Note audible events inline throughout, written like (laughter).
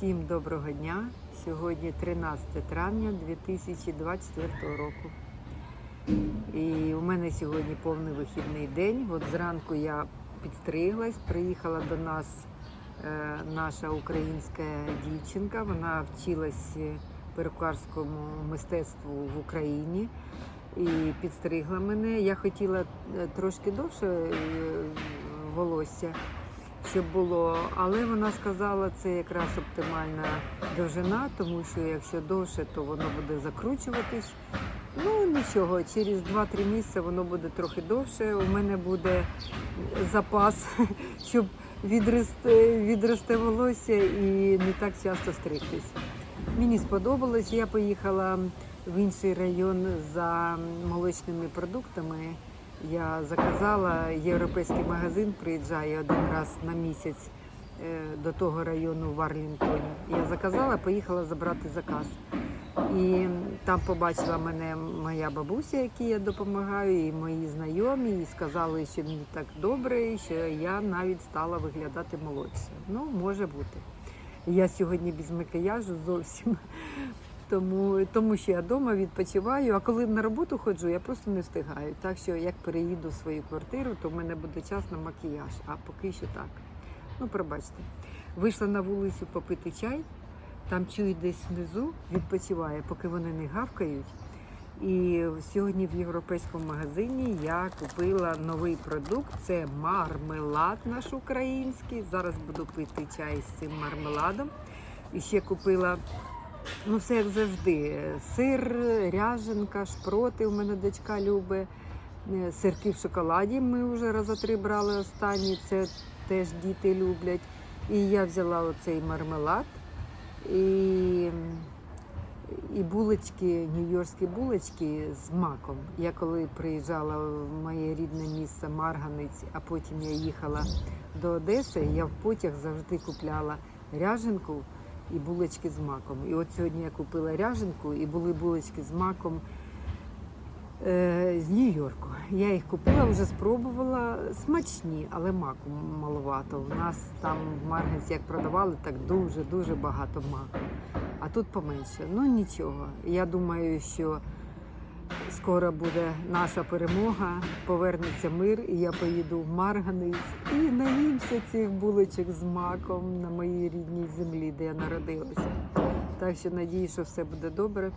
Всім доброго дня. Сьогодні 13 травня 2024 року. І у мене сьогодні повний вихідний день. От зранку я підстриглась, приїхала до нас е, наша українська дівчинка. Вона вчилась перукарському мистецтву в Україні і підстригла мене. Я хотіла е, трошки довше е, волосся щоб було. Але вона сказала, це якраз оптимальна довжина, тому що якщо довше, то воно буде закручуватись. Ну нічого, через 2-3 місяці воно буде трохи довше. У мене буде запас, (laughs) щоб відрости, відрости волосся і не так часто стригтись. Мені сподобалось. Я поїхала в інший район за молочними продуктами. Я заказала європейський магазин, приїжджає один раз на місяць е, до того району в Арлінтоні. Я заказала, поїхала забрати заказ. І там побачила мене моя бабуся, якій я допомагаю, і мої знайомі, і сказали, що мені так добре, що я навіть стала виглядати молодше. Ну, може бути. Я сьогодні без макіяжу зовсім. Тому, тому що я вдома відпочиваю, а коли на роботу ходжу, я просто не встигаю. Так що як переїду в свою квартиру, то в мене буде час на макіяж, а поки що так. Ну, пробачте. Вийшла на вулицю попити чай, там чую десь внизу, відпочиває, поки вони не гавкають. І сьогодні в європейському магазині я купила новий продукт. Це мармелад наш український. Зараз буду пити чай з цим мармеладом. І ще купила Ну, все як завжди. Сир, ряженка, шпроти у мене дочка любить. Е, Сирки в шоколаді ми вже раза три брали останні, це теж діти люблять. І я взяла оцей мармелад і, і булочки, нью-йоркські булочки з маком. Я коли приїжджала в моє рідне місце Марганець, а потім я їхала до Одеси, я в потяг завжди купляла ряженку і булочки з маком. І от сьогодні я купила ряженку і були булочки з маком е, з Нью-Йорку. Я їх купила, вже спробувала. Смачні, але маку маловато. У нас там в Маргенсі, як продавали, так дуже-дуже багато маку. А тут поменше. Ну нічого. Я думаю, що скоро буде наша перемога, повернеться мир, і я поїду в Марганець і наїмся цих булочок з маком на моїй рідній землі, де я народилася. Так що надію, що все буде добре.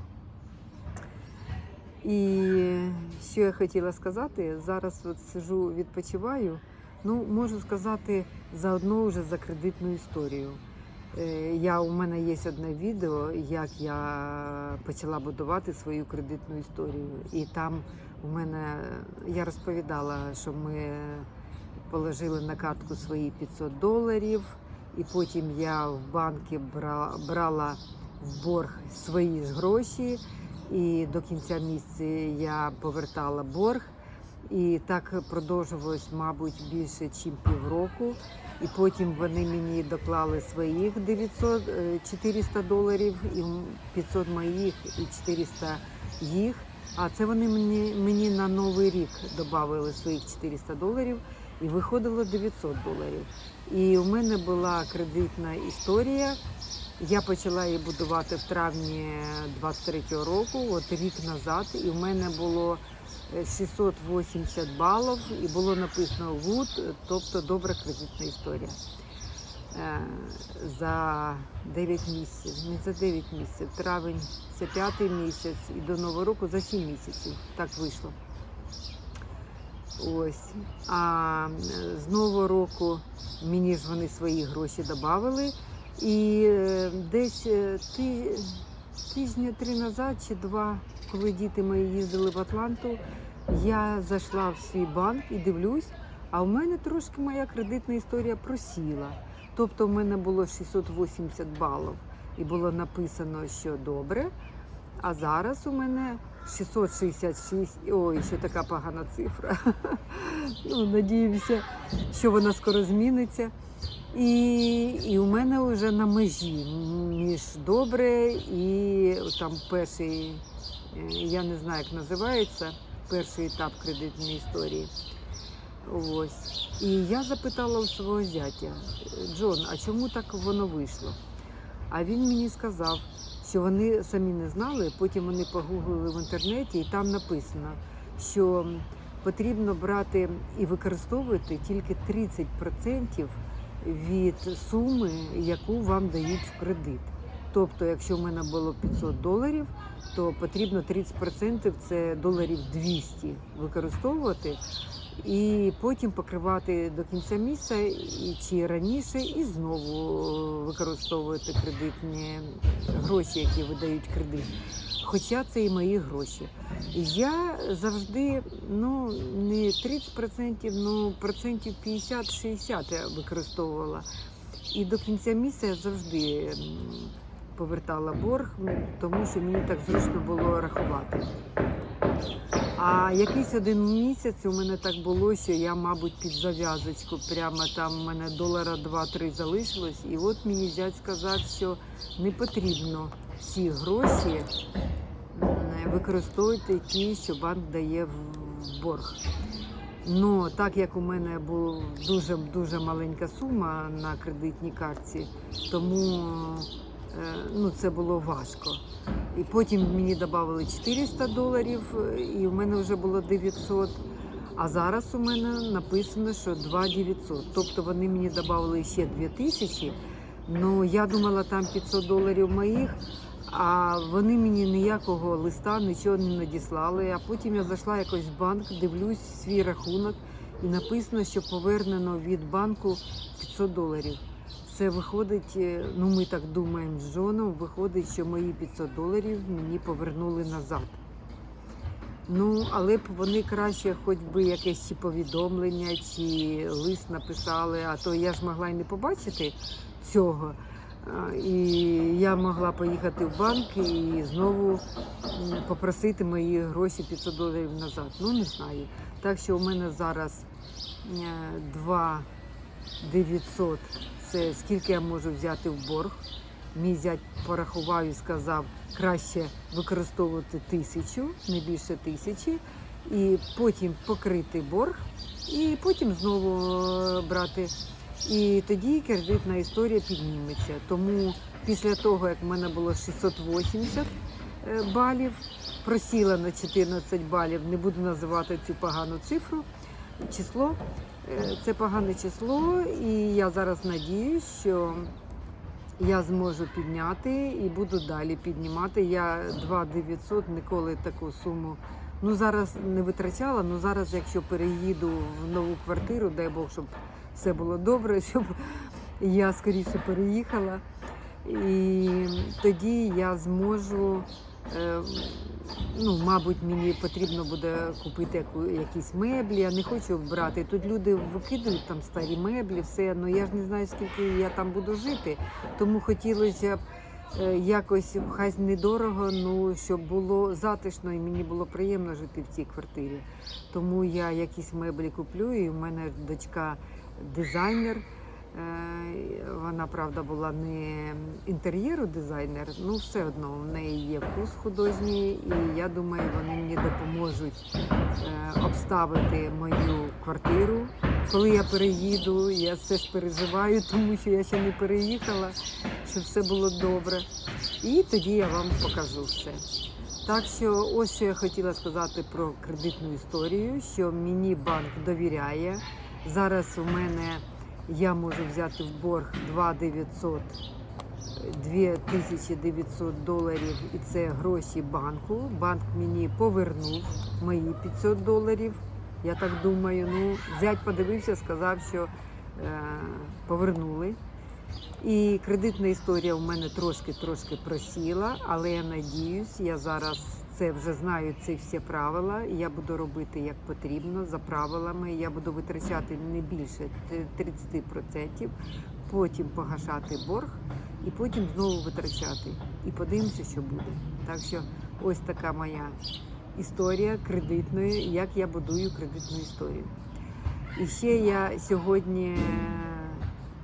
І що я хотіла сказати, зараз от сижу, відпочиваю. Ну, можу сказати заодно вже за кредитну історію. Е, Я, у мене є одне відео, як я почала будувати свою кредитну історію. І там у мене я розповідала, що ми положили на картку свої 500 доларів, і потім я в банки брала в борг свої ж гроші, і до кінця місяця я повертала борг. І так продовжувалось, мабуть, більше, ніж півроку. І потім вони мені доклали своїх 900, е, 400 доларів, і 500 моїх, і 400 їх. А це вони мені, мені на новий рік додали своїх 400 доларів і виходило 900 доларів. І у мене була кредитна історія. Я почала її будувати в травні 23-го року, от рік назад, і в мене було е, 680 балів, і було написано good, тобто добра кредитна історія. Е, За 9 місяців, не за 9 місяців, травень це п'ятий місяць, і до Нового року за 7 місяців. Так вийшло. Ось. А е, з Нового року мені ж вони свої гроші додали. І е, десь е, ти, тижня три назад чи два, коли діти мої їздили в Атланту, я зайшла в свій банк і дивлюсь, а в мене трошки моя кредитна історія просіла. Тобто в мене було 680 балів і було написано, що добре. А зараз у мене 666. Ой, що така погана цифра. (laughs) Ну, надіємося, що вона скоро зміниться. І, і у мене вже на межі між добре і там перший, е, я не знаю, як називається, перший етап кредитної історії. Ось. І я запитала у свого зятя, Джон, а чому так воно вийшло? А він мені сказав, що вони самі не знали. Потім вони погуглили в інтернеті, і там написано, що потрібно брати і використовувати тільки 30% від суми, яку вам дають в кредит. Тобто, якщо в мене було 500 доларів, то потрібно 30% це доларів 200 використовувати і потім покривати до кінця місяця чи раніше, і знову використовувати кредитні гроші, які видають кредит. Хоча це і мої гроші. Я завжди ну не 30%, ну процентів 50-60 я використовувала. І до кінця місяця завжди повертала борг, тому що мені так зручно було рахувати. А якийсь один місяць у мене так було, що я, мабуть, під зав'язочку, прямо там у мене долара 2-3 залишилось. І от мені зять сказав, що не потрібно всі гроші м, використовувати ті, що банк дає в борг. Ну, так як у мене була дуже дуже маленька сума на кредитній картці, тому е, ну, це було важко. І потім мені додали 400 доларів, і в мене вже було 900. А зараз у мене написано, що 2900. Тобто вони мені додали ще 2000. Ну я думала, там 500 доларів моїх, а вони мені ніякого листа, нічого не надіслали. А потім я зайшла якось в банк, дивлюсь свій рахунок, і написано, що повернено від банку 500 доларів. Це виходить, е, ну ми так думаємо з Джоном, виходить, що мої 500 доларів мені повернули назад. Ну, але б вони краще, хоч би якесь чи повідомлення, чи лист написали, а то я ж могла й не побачити цього. І я могла поїхати в банк і знову попросити мої гроші 500 доларів назад. Ну, не знаю. Так що у мене зараз е, 2 900 це скільки я можу взяти в борг. Мій зять порахував і сказав, краще використовувати тисячу, не більше тисячі, і потім покрити борг, і потім знову е, брати. І тоді кредитна історія підніметься. Тому після того, як в мене було 680 е, балів, просіла на 14 балів, не буду називати цю погану цифру, число. Е, Це погане число, і я зараз надіюсь, що я зможу підняти і буду далі піднімати. Я 2900 ніколи таку суму. Ну зараз не витрачала. Ну зараз, якщо переїду в нову квартиру, дай Бог, щоб все було добре, (laughs) щоб я скоріше переїхала. І тоді я зможу. е, Ну, мабуть, мені потрібно буде купити якісь меблі. Я не хочу брати. Тут люди викидають там старі меблі, все. Ну я ж не знаю, скільки я там буду жити. Тому хотілося б е, якось, хай недорого, ну щоб було затишно і мені було приємно жити в цій квартирі. Тому я якісь меблі куплю, і в мене дочка дизайнер. Е, Вона, правда, була не інтер'єру дизайнер, ну все одно в неї є вкус художній, і я думаю, вони мені допоможуть е, обставити мою квартиру. Коли я переїду, я все ж переживаю, (laughs) тому що я ще не переїхала, щоб все було добре. І тоді я вам покажу все. Так що, ось що я хотіла сказати про кредитну історію, що мені банк довіряє. Зараз у мене я можу взяти в борг 2900, 2900 доларів, і це гроші банку. Банк мені повернув мої 500 доларів. Я так думаю. Ну, зять подивився, сказав, що е, повернули. І кредитна історія у мене трошки-трошки просіла, але я надіюсь, я зараз це вже знаю ці всі правила. Я буду робити як потрібно за правилами. Я буду витрачати не більше 30%, потім погашати борг і потім знову витрачати. І подивимося, що буде. Так що ось така моя історія кредитної, як я будую кредитну історію. І ще я сьогодні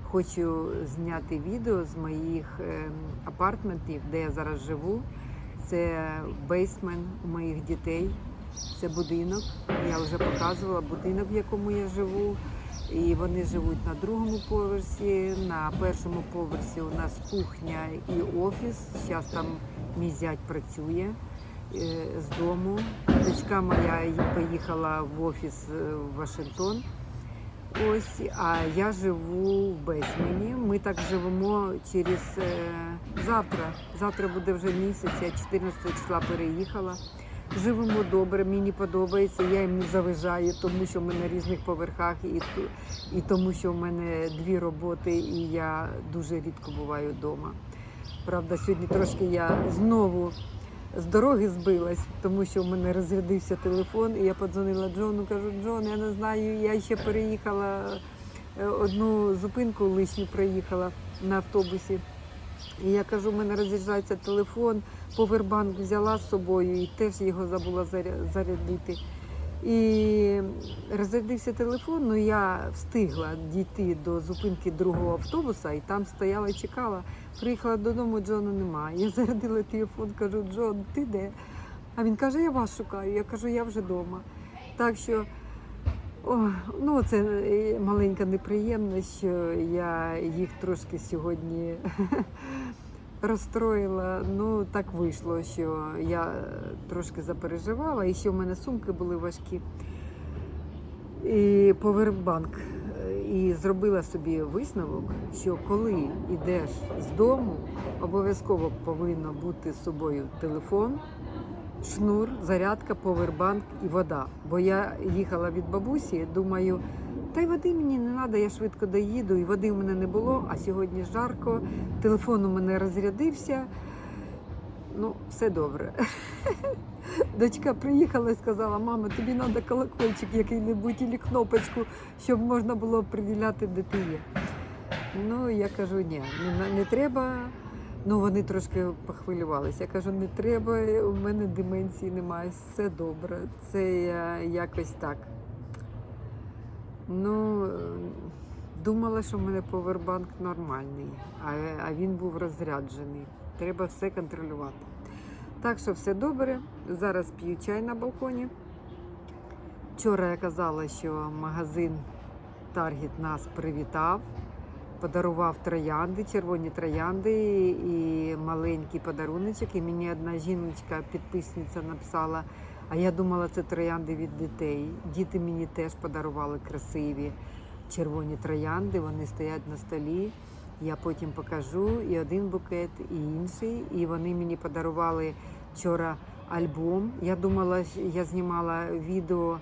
хочу зняти відео з моїх ем, апартментів, де я зараз живу. Це бейсмен у моїх дітей. Це будинок. Я вже показувала будинок, в якому я живу. І вони живуть на другому поверсі. На першому поверсі у нас кухня і офіс. Зараз там мій зять працює е, з дому. Дочка моя поїхала в офіс е, в Вашингтон. Ось, а я живу в Бесмені. Ми так живемо через е, завтра. Завтра буде вже місяць, я 14 числа переїхала. Живемо добре, мені подобається, я їм не заважаю, тому що ми на різних поверхах і, і тому, що в мене дві роботи, і я дуже рідко буваю вдома. Правда, сьогодні трошки я знову з дороги збилась, тому що в мене розрядився телефон, і я подзвонила Джону, кажу, Джон, я не знаю, я ще переїхала е, одну зупинку лишню проїхала на автобусі. І я кажу, в мене роз'їжджається телефон, повербанк взяла з собою і теж його забула заря- зарядити. І розрядився телефон, ну я встигла дійти до зупинки другого автобуса і там стояла чекала. Приїхала додому, Джона немає. Я зарядила телефон, кажу, Джон, ти де? А він каже, я вас шукаю. Я кажу, я вже вдома. Так що о, ну, це е, маленька неприємність, що я їх трошки сьогодні розстроїла. Ну, так вийшло, що я трошки запереживала, і ще в мене сумки були важкі. І повербанк. І зробила собі висновок, що коли йдеш з дому, обов'язково повинно бути з собою телефон, шнур, зарядка, повербанк і вода. Бо я їхала від бабусі, думаю, та й води мені не треба, я швидко доїду, і води в мене не було, а сьогодні жарко, телефон у мене розрядився. Ну, все добре. (laughs) Дочка приїхала і сказала, мама, тобі треба колокольчик який-небудь або кнопочку, щоб можна було приділяти, де ти є. Ну, я кажу, ні, не, не треба. Ну, вони трошки похвилювалися. Я кажу, не треба, у мене деменції немає, все добре. Це я якось так. Ну, е, думала, що в мене повербанк нормальний, а, а він був розряджений. Треба все контролювати. Так що все добре. Зараз п'ю чай на балконі. Вчора я казала, що магазин Таргет нас привітав, подарував троянди, червоні троянди і маленький подаруночок. І мені одна жіночка, підписниця, написала, а я думала, це троянди від дітей. Діти мені теж подарували красиві червоні троянди, вони стоять на столі. Я потім покажу і один букет, і інший. І вони мені подарували вчора альбом. Я думала, я знімала відео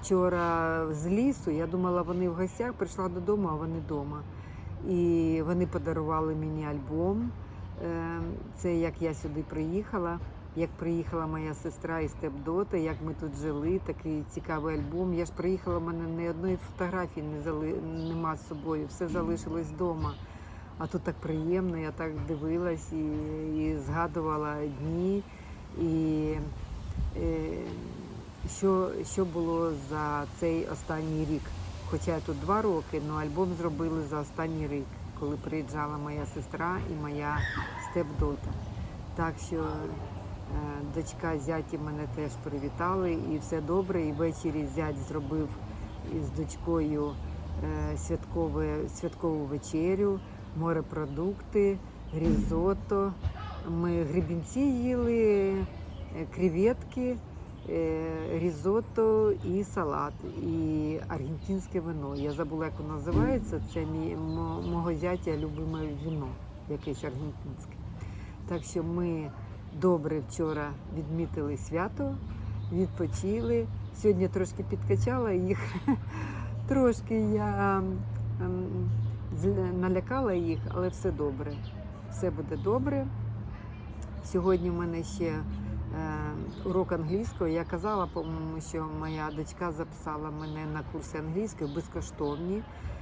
вчора з лісу. Я думала, вони в гостях, прийшла додому, а вони вдома. І вони подарували мені альбом. Е, Це як я сюди приїхала. Як приїхала моя сестра із Степдота, як ми тут жили, такий цікавий альбом. Я ж приїхала, в мене ні одної фотографії не зали... нема з собою, все залишилось вдома. А тут так приємно, я так дивилась і, і згадувала дні, і е, що, що було за цей останній рік. Хоча я тут два роки, але альбом зробили за останній рік, коли приїжджала моя сестра і моя степдота. Так що дочка зяті мене теж привітали, і все добре. І ввечері зять зробив із дочкою е, святкове, святкову вечерю, морепродукти, різотто. Ми гребінці їли, е, креветки, е, різотто і салат, і аргентинське вино. Я забула, як воно називається. Це мій, мого зятя любиме вино, якесь аргентинське. Так що ми добре вчора відмітили свято, відпочили. Сьогодні трошки підкачала їх. (laughs) Трошки я ем, налякала їх, але все добре. Все буде добре. Сьогодні в мене ще е, урок англійської. Я казала, по-моєму, що моя дочка записала мене на курси англійської безкоштовні.